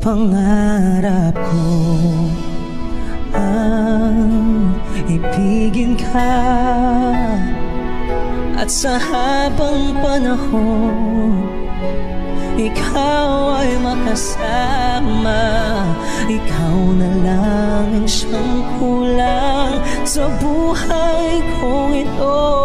Pangarap ko ang ibigin ka. At sa habang panahon ikaw ay makasama. Ikaw na lang ang siyang kulang Sa buhay kong ito.